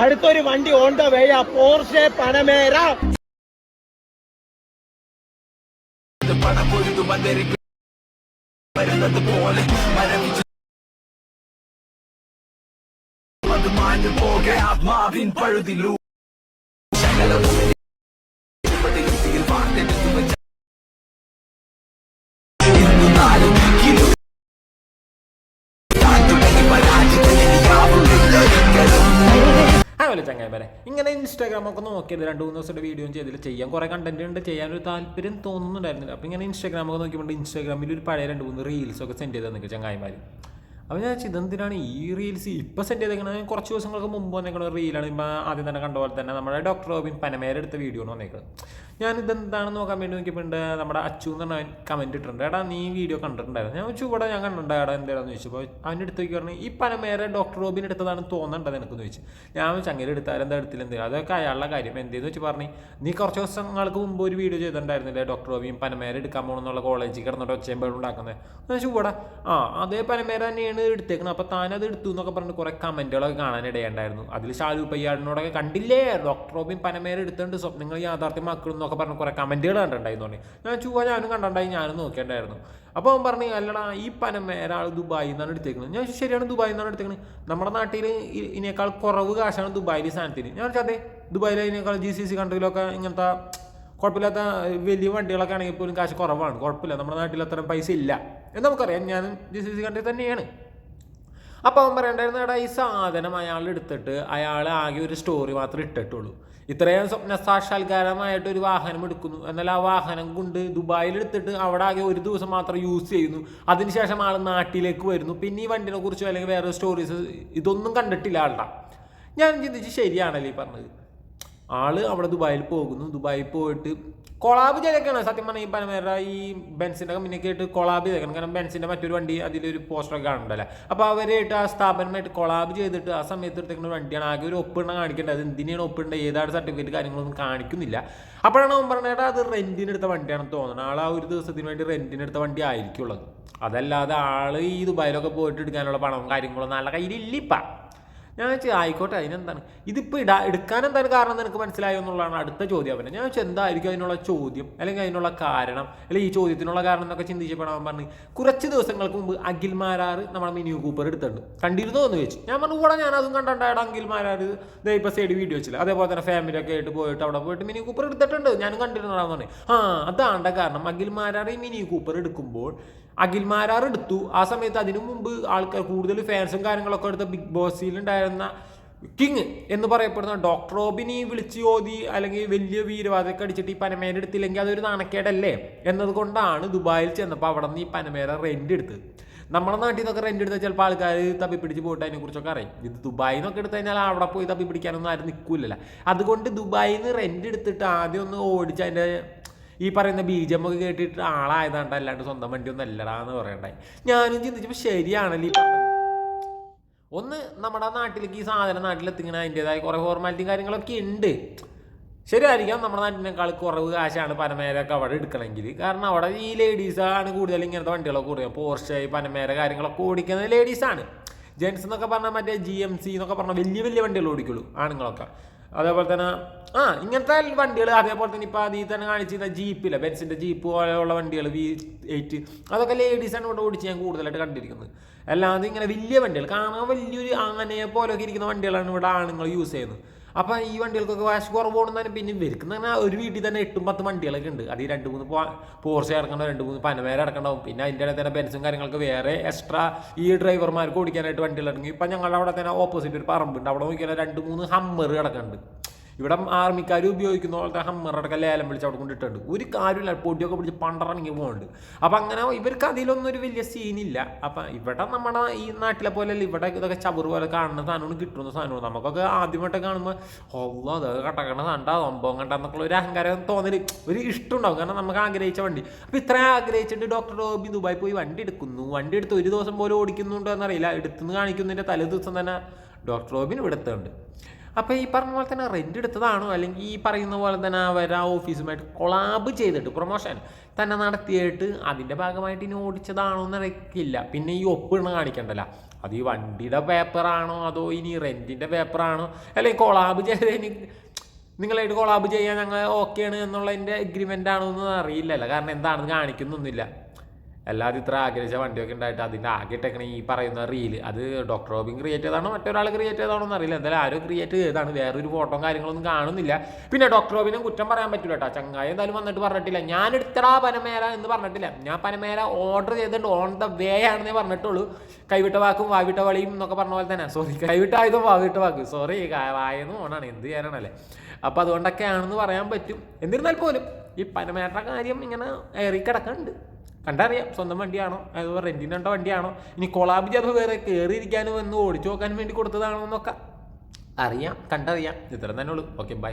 അടുത്തൊരു വണ്ടി on the വേ ആ പോർഷെ പനമേര വരുന്നത് ആത്മാവിൻ അതുപോലെ ചങ്ങായിമാരെ? ഇങ്ങനെ ഇൻസ്റ്റാഗ്രാം ഒക്കെ നോക്കിയത് രണ്ട് മൂന്ന് ദിവസത്തെ വീഡിയോ ചെയ്തില്ല. ചെയ്യാൻ കുറേ കണ്ടന്റ് ഉണ്ട് ചെയ്യാനൊരു താല്പര്യം തോന്നുന്നുണ്ടായിരുന്നില്ല. അപ്പോൾ ഇങ്ങനെ ഇൻസ്റ്റാഗ്രാം ഒക്കെ നോക്കിയപ്പോൾ ഇൻസ്റ്റാഗ്രാമിൽ ഒരു പഴയ രണ്ട് മൂന്ന് റീൽസ് ഒക്കെ സെൻഡ് ചെയ്ത് തന്നിട്ട് ചങ്ങായിമാർ അപ്പോൾ ഞാൻ ഇതെന്തിനാണ് ഈ റീൽസ് ഇപ്പോൾ സെൻഡ് ചെയ്തേക്കണത്? കുറച്ച് ദിവസങ്ങൾക്ക് മുമ്പ് വന്നേക്കണ റീലാണ് ഇപ്പോൾ ആദ്യം തന്നെ കണ്ട പോലെ തന്നെ നമ്മുടെ ഡോക്ടർ റോബിൻ പനമേരെടുത്ത വീഡിയോ ആണ് വന്നേക്കുന്നത് ഞാൻ ഇതെന്താണെന്ന് നോക്കാൻ വേണ്ടി നോക്കിയിട്ടുണ്ട് നമ്മുടെ അച്ചു എന്ന് പറഞ്ഞ കമന്റ് ഇട്ടിട്ടുണ്ട്. എടാ നീ വീഡിയോ കണ്ടിട്ടുണ്ടായിരുന്നു. ഞാൻ ചോദിച്ചു ഇവിടെ ഞാൻ കണ്ടിട്ടുണ്ട്. എടാ എന്താണെന്ന് ചോദിച്ചപ്പോൾ അവന്റെ അടുത്ത് നോക്കി പറഞ്ഞു ഈ പനമേരെ ഡോക്ടർ റോബിൻ എടുത്തതാണ് തോന്നേണ്ടത് എനിക്കെന്ന് ചോദിച്ചു. ഞാൻ ചങ്ങല എടുത്താൽ എന്താ എടുത്തില്ല എന്ത്? അതൊക്കെ അയാളുടെ കാര്യം. എന്തേന്ന് വെച്ച് പറഞ്ഞു നീ കുറച്ച് ദിവസങ്ങൾക്ക് മുമ്പ് ഒരു വീഡിയോ ചെയ്തിട്ടുണ്ടായിരുന്നില്ലേ ഡോക്ടർ റോബിൻ പനമേര എടുക്കാൻ പോകണമെന്നുള്ള കോളേജിൽ കിടന്നിട്ട് ഒച്ചയും ചോദിച്ചു ഇവിടെ. ആ അതേ പനമേര തന്നെയാണ് എടുത്തേക്കുന്നത് അപ്പോൾ താനത് എടുത്തു എന്നൊക്കെ പറഞ്ഞ് കുറേ കമന്റുകളൊക്കെ കാണാനിടയുണ്ടായിരുന്നു അതിൽ ഷാലു പയ്യാടിനോടൊക്കെ കണ്ടില്ലേ? ഡോക്ടർ റോബിൻ പനമേര എടുത്തുകൊണ്ട് സ്വപ്നങ്ങൾ യാഥാർത്ഥ്യമാക്കണം എന്നൊക്കെ പറഞ്ഞ് കുറേ കമന്റുകൾ കണ്ടിട്ടുണ്ടായിരുന്നു ഞാൻ ചുവ ഞാനും കണ്ടിട്ടുണ്ടായി ഞാനും നോക്കിയിട്ടുണ്ടായിരുന്നു. അപ്പോൾ അവൻ പറഞ്ഞു അല്ലടാ ഈ പനമേര ആൾ ദുബായിൽ നിന്നാണ് എടുത്തേക്കുന്നത് ഞാൻ ശരിയാണ് ദുബായിൽ നിന്നാണ് എടുത്തേക്കുന്നത് നമ്മുടെ നാട്ടിൽ ഇതിനേക്കാൾ കുറവ് കാശാണ് ദുബായിൽ സാധനത്തിന്. ഞാൻ അതെ ദുബായിലെ ഇതിനേക്കാൾ ജി സി സി കൺട്രിയിലൊക്കെ ഇങ്ങനത്തെ കുഴപ്പമില്ലാത്ത വലിയ വണ്ടികളൊക്കെ ആണെങ്കിൽ പോലും കാശ് കുറവാണ്. കുഴപ്പമില്ല നമ്മുടെ നാട്ടിൽ അത്രയും പൈസ ഇല്ല. എന്ന് നമുക്കറിയാം ഞാൻ ജി സി സി കൺട്രി തന്നെയാണ്. അപ്പോൾ അവൻ പറയണ്ടായിരുന്നു എടാ ഈ സാധനം അയാൾ എടുത്തിട്ട് അയാൾ ആകെ ഒരു സ്റ്റോറി മാത്രമേ ഇട്ടിട്ടുള്ളൂ. ഇത്രയും സ്വപ്ന സാക്ഷാത്കാരമായിട്ട് ഒരു വാഹനം എടുക്കുന്നു. എന്നാൽ ആ വാഹനം കൊണ്ട് ദുബായിൽ എടുത്തിട്ട് അവിടെ ആകെ ഒരു ദിവസം മാത്രം യൂസ് ചെയ്യുന്നു. അതിനുശേഷം ആൾ നാട്ടിലേക്ക് വരുന്നു. പിന്നെ ഈ വണ്ടിനെ കുറിച്ചോ അല്ലെങ്കിൽ വേറെ സ്റ്റോറീസ് ഇതൊന്നും കണ്ടിട്ടില്ല ആളുടെ ഞാൻ ചിന്തിച്ച് ശരിയാണല്ലേ ഈ പറഞ്ഞത്? ആൾ അവിടെ ദുബായിൽ പോകുന്നു. ദുബായിൽ പോയിട്ട് കൊളാബ് ചെയ്തേക്കാണ്. സത്യം പറഞ്ഞാൽ ഈ പനമേറ ഈ ബെൻസിന്റെ കമ്പനിയൊക്കെ ആയിട്ട് കൊളാബ് ചെയ്തേക്കണം. കാരണം ബെൻസിന്റെ മറ്റൊരു വണ്ടി അതിലൊരു പോസ്റ്ററൊക്കെ കാണുന്നുണ്ടല്ലോ? അപ്പോൾ അവരായിട്ട് ആ സ്ഥാപനമായിട്ട് കൊളാബ് ചെയ്തിട്ട് ആ സമയത്ത് എടുത്തേക്കുന്ന വണ്ടിയാണ്. ആകെ ഒരു ഒപ്പിടണം കാണിക്കേണ്ടത്. അത് എന്തിനാണ് ഒപ്പിടേണ്ടത്? ഏതാണ് സർട്ടിഫിക്കറ്റ് കാര്യങ്ങളൊന്നും കാണിക്കുന്നില്ല. അപ്പോഴാണ് അവൻ പറഞ്ഞത് അത് എടുത്ത വണ്ടിയാണെന്ന് തോന്നുന്നത് ആൾ ആ ഒരു ദിവസത്തിന് വേണ്ടി റെന്റിന് എടുത്ത വണ്ടി ആയിരിക്കുള്ളത് അതല്ലാതെ ആൾ ഈ ദുബായിലൊക്കെ പോയിട്ട് എടുക്കാനുള്ള പണവും കാര്യങ്ങളൊന്നും ആളുടെ കയ്യിലില്ലിപ്പാ. ഞാൻ വെച്ചാൽ ആയിക്കോട്ടെ അതിനെന്താണ്? ഇതിപ്പോൾ ഇടാ എടുക്കാൻ എന്താണ് കാരണം എന്ന് എനിക്ക് മനസ്സിലായോ? എന്നുള്ളതാണ് അടുത്ത ചോദ്യം അവനെ. ഞാൻ വെച്ചാൽ എന്തായിരിക്കും അതിനുള്ള ചോദ്യം? അല്ലെങ്കിൽ അതിനുള്ള കാരണം? അല്ലെങ്കിൽ ഈ ചോദ്യത്തിനുള്ള കാരണം എന്നൊക്കെ ചിന്തിച്ചപ്പോഴാൻ പറഞ്ഞു കുറച്ച് ദിവസങ്ങൾക്ക് മുമ്പ് അഖിൽ മാരാർ നമ്മുടെ മിനി കൂപ്പർ എടുത്തിട്ടുണ്ട്. കണ്ടിരുന്നോ? എന്ന് ചോദിച്ചു. ഞാൻ പറഞ്ഞു കൂടെ ഞാൻ അതും കണ്ടിട്ടുണ്ടായിട്ട് അഖിൽ മാരാർ ദേ ഇപ്പോൾ സൈഡ് വീഡിയോ വെച്ചില്ല. അതേപോലെ തന്നെ ഫാമിലി ഒക്കെ ആയിട്ട് പോയിട്ട് അവിടെ പോയിട്ട് മിനി കൂപ്പർ എടുത്തിട്ടുണ്ട്. ഞാനും കണ്ടിരുന്നതാണെന്ന് പറഞ്ഞു. ആ അതാണ്ട കാരണം. അഖിൽ മാരാർ ഈ മിനി കൂപ്പർ എടുക്കുമ്പോൾ അഖിൽ മാരാർ എടുത്തു ആ സമയത്ത് അതിനു മുമ്പ് ആൾക്കാർ കൂടുതൽ ഫാൻസും കാര്യങ്ങളൊക്കെ എടുത്ത ബിഗ് ബോസിലുണ്ടായിരുന്ന കിങ് എന്ന് പറയപ്പെടുന്ന ഡോക്ടർ റോബിനെ വിളിച്ച് ഓതി അല്ലെങ്കിൽ വലിയ വീരവാദമൊക്കെ അടിച്ചിട്ട് ഈ പനമേര എടുത്തില്ലെങ്കിൽ അതൊരു നാണക്കേടല്ലേ? എന്നതുകൊണ്ടാണ് ദുബായിൽ ചെന്നപ്പോൾ അവിടെ നിന്ന് ഈ പനമേര റെന്റ് എടുത്തത് നമ്മുടെ നാട്ടിൽ നിന്നൊക്കെ റെന്റ് എടുത്താൽ ചിലപ്പോൾ ആൾക്കാർ തപ്പി പിടിച്ച് പോയിട്ട് അതിനെക്കുറിച്ചൊക്കെ അറിയും. ഇത് ദുബായിൽ നിന്നൊക്കെ എടുത്തു കഴിഞ്ഞാൽ അവിടെ പോയി തപ്പി പിടിക്കാനൊന്നും ആരും നിൽക്കില്ലല്ലോ അതുകൊണ്ട് ദുബായിൽ നിന്ന് റെന്റ് എടുത്തിട്ട് ആദ്യം ഒന്ന് ഓടിച്ച് അതിന്റെ ഈ പറയുന്ന ബി ജെ എമ്മൊക്കെ കേട്ടിട്ട് ആളായതാണ്ട് അല്ലാണ്ട് സ്വന്തം വണ്ടി ഒന്നും അല്ലടാ എന്ന് പറയണ്ടായി ഞാനും ചിന്തിച്ചപ്പോൾ ശരിയാണല്ലോ ഈ ഒന്ന് നമ്മുടെ നാട്ടിലേക്ക് ഈ സാധനം നാട്ടിലെത്തിക്കണ അതിന്റെതായ കുറേ ഫോർമാലിറ്റിയും കാര്യങ്ങളൊക്കെ ഉണ്ട് ശരിയായിരിക്കാം നമ്മുടെ നാട്ടിനേക്കാൾ കുറവ് കാശാണ് പനമേരൊക്കെ അവിടെ എടുക്കണമെങ്കിൽ. കാരണം അവിടെ ഈ ലേഡീസാണ് കൂടുതൽ ഇങ്ങനത്തെ വണ്ടികളൊക്കെ കൂടുതൽ പോർഷെ പനമേര കാര്യങ്ങളൊക്കെ ഓടിക്കുന്നത് ലേഡീസാണ് ജെൻസ് എന്നൊക്കെ പറഞ്ഞാൽ മറ്റേ ജി എം സി എന്നൊക്കെ പറഞ്ഞാൽ വലിയ വലിയ വണ്ടികൾ ഓടിക്കുള്ളൂ ആണുങ്ങളൊക്കെ. അതേപോലെ തന്നെ ആ ഇങ്ങനത്തെ വണ്ടികൾ അതേപോലെ തന്നെ ഇപ്പോൾ അതിൽ തന്നെ കാണിച്ചിരുന്ന ജീപ്പില്ല ബെൻസിന്റെ ജീപ്പ് പോലെയുള്ള വണ്ടികൾ വി എയ്റ്റ് അതൊക്കെ ലേഡീസാണ് ഇവിടെ ഓടിച്ച് ഞാൻ കൂടുതലായിട്ട് കണ്ടിരിക്കുന്നത്. അല്ലാതെ ഇങ്ങനെ വലിയ വണ്ടികൾ കാണാൻ വലിയൊരു ആനയെ പോലെയൊക്കെ ഇരിക്കുന്ന വണ്ടികളാണ് ഇവിടെ ആണുങ്ങൾ യൂസ് ചെയ്യുന്നത്. അപ്പോൾ ഈ വണ്ടികൾക്കൊക്കെ വാശ് കുറവുണ്ടെന്നാലും പിന്നെ ഇവർക്ക് എന്ന് ഒരു വീട്ടിൽ തന്നെ എട്ടും പത്തും വണ്ടികളൊക്കെ ഉണ്ട്. അത് ഈ രണ്ട് മൂന്ന് പോർച്ച ഇറക്കണം രണ്ട് മൂന്ന് പനമേര ഇറക്കണ്ടാവും. പിന്നെ അതിന്റെ ഇടയിൽ തന്നെ ബെൻസും കാര്യങ്ങളൊക്കെ വേറെ എക്സ്ട്രാ ഈ ഡ്രൈവർമാർക്ക് ഓടിക്കാനായിട്ട് വണ്ടികൾ ഇറങ്ങി. ഇപ്പം ഞങ്ങളുടെ അവിടെ തന്നെ ഓപ്പോസിറ്റ് ഒരു പറമ്പുണ്ട് അവിടെ നോക്കിയാൽ രണ്ട് മൂന്ന് ഹമ്മർ കിടക്കുന്നുണ്ട്. ഇവിടെ ആർമിക്കാർ ഉപയോഗിക്കുന്ന പോലത്തെ ഹമ്മർ അടക്കം ലേലം വിളിച്ച് അവിടെ കൊണ്ടിട്ടുണ്ട് ഒരു കാര്യമില്ല പൊടിയൊക്കെ പിടിച്ച് പണ്ടറങ്ങി പോകുന്നുണ്ട് അപ്പം അങ്ങനെ ഇവർക്ക് അതിലൊന്നും ഒരു വലിയ സീനില്ല അപ്പം ഇവിടെ നമ്മുടെ ഈ നാട്ടിലെ പോലെ ഇവിടെ ഇതൊക്കെ ചവറ് പോലെ കാണുന്ന സാധനമാണ് കിട്ടുന്ന സാധനമാണ്. നമുക്കൊക്കെ ആദ്യമായിട്ട് കാണുമ്പോൾ ഓ അതൊക്കെ കട്ടക്കണ കണ്ട സംഭവം കണ്ട എന്നൊക്കെയുള്ള ഒരു അഹങ്കാരം തോന്നൽ ഒരു ഇഷ്ടം ഉണ്ടാവും കാരണം നമുക്ക് ആഗ്രഹിച്ച വണ്ടി. അപ്പം ഇത്രയും ആഗ്രഹിച്ചിട്ട് ഡോക്ടർ റോബി ദുബായി പോയി വണ്ടി എടുക്കുന്നു. വണ്ടി എടുത്ത് ഒരു ദിവസം പോലും ഓടിക്കുന്നുണ്ടോ എന്നറിയില്ല. എടുത്തുനിന്ന് കാണിക്കുന്നതിന്റെ തലേ ദിവസം തന്നെ ഡോക്ടർ റോബിൻ ഇവിടെ എത്തുന്നുണ്ട് അപ്പോൾ ഈ പറഞ്ഞ പോലെ തന്നെ റെന്റ് എടുത്തതാണോ? അല്ലെങ്കിൽ ഈ പറയുന്ന പോലെ തന്നെ അവർ ആ ഓഫീസുമായിട്ട് കൊളാബ് ചെയ്തിട്ട് പ്രൊമോഷൻ തന്നെ നടത്തിയിട്ട് അതിന്റെ ഭാഗമായിട്ട് ഇനി ഓടിച്ചതാണോ എന്ന് അറിയില്ല പിന്നെ ഈ ഒപ്പിടണ കാണിക്കണ്ടല്ല. അത് ഈ വണ്ടിയുടെ പേപ്പറാണോ അതോ ഇനി റെന്റിന്റെ പേപ്പറാണോ അല്ലെങ്കിൽ കൊളാബ് ചെയ്ത് ഇനി നിങ്ങളായിട്ട് കൊളാബ് ചെയ്യാൻ ഞങ്ങൾ ഓക്കെയാണ് എന്നുള്ളതിന്റെ എഗ്രിമെന്റ് ആണോ എന്നൊന്നും അറിയില്ലല്ലോ. കാരണം എന്താണെന്ന് കാണിക്കുന്നൊന്നുമില്ല. എല്ലാവരും ഇത്ര ആഗ്രഹിച്ച വണ്ടിയൊക്കെ ഉണ്ടായിട്ട് അതിന്റെ ആകെ ഇട്ടേക്കണ ഈ പറയുന്ന റീൽ അത് ഡോക്ടർ റോബിൻ ക്രിയേറ്റ് ചെയ്താണോ മറ്റൊരാൾ ക്രിയേറ്റ് ചെയ്താണോ എന്നറിയില്ല. എന്തായാലും ആരും ക്രിയേറ്റ് ചെയ്താണ് വേറൊരു ഫോട്ടോ കാര്യങ്ങളൊന്നും കാണുന്നില്ല. പിന്നെ ഡോക്ടർ റോബിനെ കുറ്റം പറയാൻ പറ്റില്ല കേട്ടോ ചങ്ങായി എന്തായാലും വന്നിട്ട് പറഞ്ഞിട്ടില്ല. ഞാൻ എടുത്തടാ പനമേര എന്ന് പറഞ്ഞിട്ടില്ല. ഞാൻ പനമേര ഓർഡർ ചെയ്തിട്ട് ഓൺ ദ വേ ആണെന്നേ പറഞ്ഞിട്ടുള്ളൂ. കൈവിട്ട വാക്കും വാവിട്ട വളിയും എന്നൊക്കെ പറഞ്ഞ പോലെ തന്നെ. സോറി കൈവിട്ടായതും വാവിട്ട വാക്കും. സോറി വായെന്ന് ഓണാണ് എന്ത് ചെയ്യാനാണല്ലേ? അപ്പോൾ അതുകൊണ്ടൊക്കെയാണെന്ന് പറയാൻ പറ്റും. എന്നിരുന്നാൽ പോലും ഈ പനമേരുടെ കാര്യം ഇങ്ങനെ ഏറി കിടക്കുന്നുണ്ട് കണ്ടറിയാം സ്വന്തം വണ്ടിയാണോ? അതോ റെന്റിനുണ്ട വണ്ടിയാണോ? ഇനി കൊളാബ് ചെയ്ത് വേറെ കയറിയിരിക്കാനും എന്ന് ഓടിച്ചു നോക്കാൻ വേണ്ടി കൊടുത്തതാണോ എന്നൊക്കെ അറിയാം കണ്ടറിയാം. ഇത്ര തന്നെ ഉള്ളൂ. Okay bye